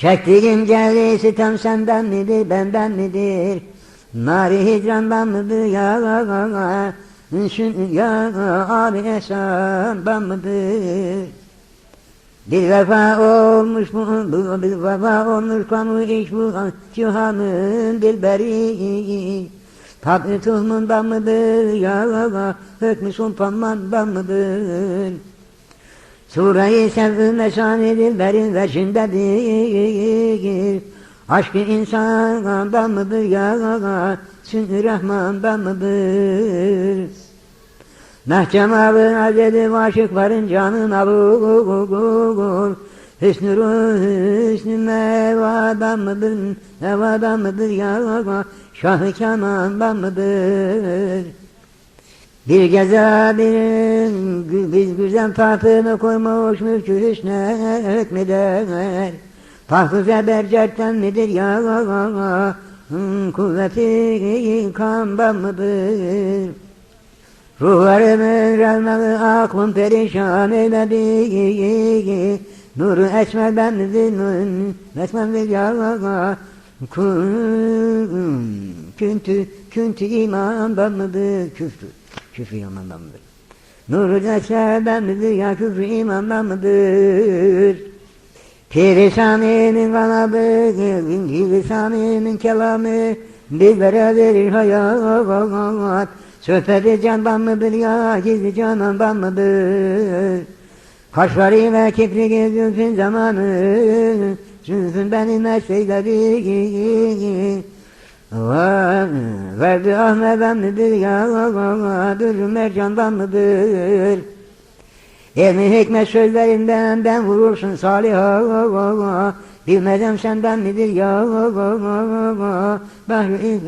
Çektiğim geldi sitem senden midir benden midir? Nari hicrandan mıdır ya? Şun ya abi esandan mıdır? Bir vefa olmuş bu, bu bir vefa olmuş kamu iş bu cihanın dilberi. Tabi tuhmundan mıdır ya? Hükmü sultanmandan mıdır? Sure-i Sevr mesane dilberin veşindedir. Aşkı insandan mıdır ya? Sünni Rahman'dan mıdır? Mehcemalı azeli aşıkların canına vur. Hüsnü ruh, hüsnü mevadan mıdır, mevadan mıdır ya? Şah-ı kemandan mıdır? Bir gece bir biz güzel tahtını koymuş mülkü hüsne hükmeder. Tahtı zebercetten midir ya? Hmm, Kuvveti kandan mıdır? Ruhlarımın relmeli aklım perişan eyledi. Nuru esmerden midir? Esmerdir ya? Küntü, küntü imandan mıdır? Küftü. Küfrü imandan mıdır? Nuru esmerden midir ya? Küfrü imandan mıdır? Pirisani'nin kanadı, Pirisani'nin kelamı, bizlere verir hayat. Sohbeti candan mıdır ya, gizli canandan mıdır? Kaşları ve kibri zülfün zamanı, zülfün benim mesleğleri. Verdi Ahmet'den midir ya, dürüm mercandan mıdır? Elmi hikmet sözlerinden ben vurursun saliha Bilmeden senden midir ya Bahri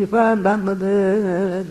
irfandan mıdır